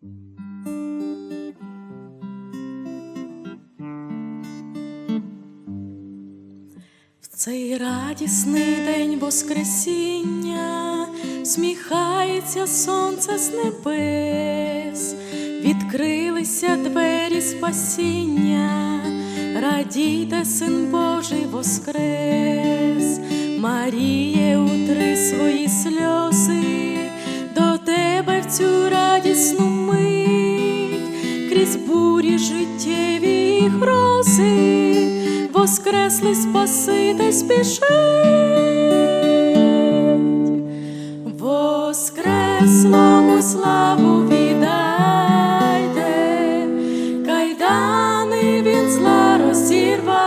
В цей радісний день Воскресіння сміхається сонце з небес, відкрилися двері спасіння, радійте, син Божий воскрес, Маріє, утри свої сльози, до тебе в цю радісну життєві і грози, воскреслий Спаситель спішить. Воскреслому славу віддайте, кайдани він зла розірвав,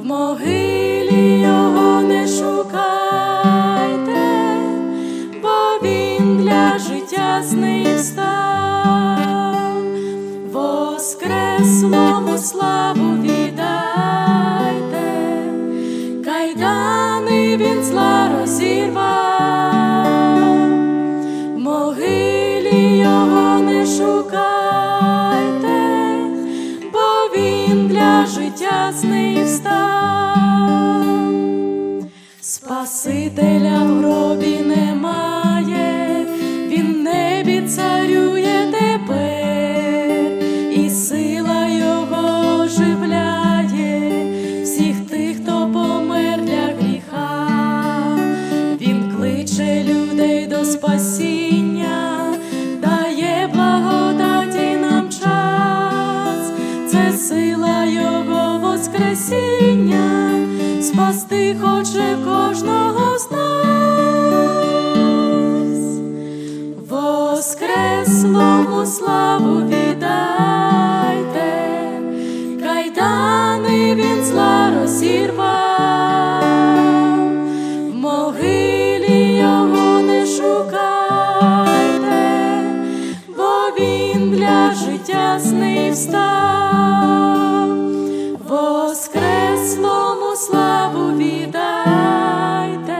в могилі його не шукайте, зла розірвав, могилі його не шукайте, бо він для життя з неї встав. Спасителя в гробі немає, спасіння, дає благодаті нам час, це сила його воскресіння, спасти хоче кожного з нас, воскреслому славу з неї воскреслому славу віддайте,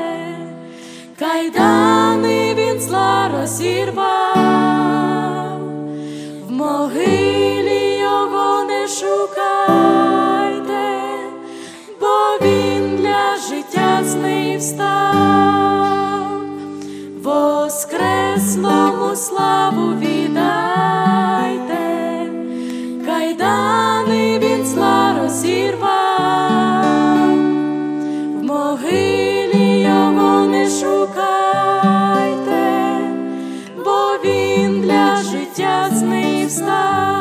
кайдани він зла розірвав, Тясний встав.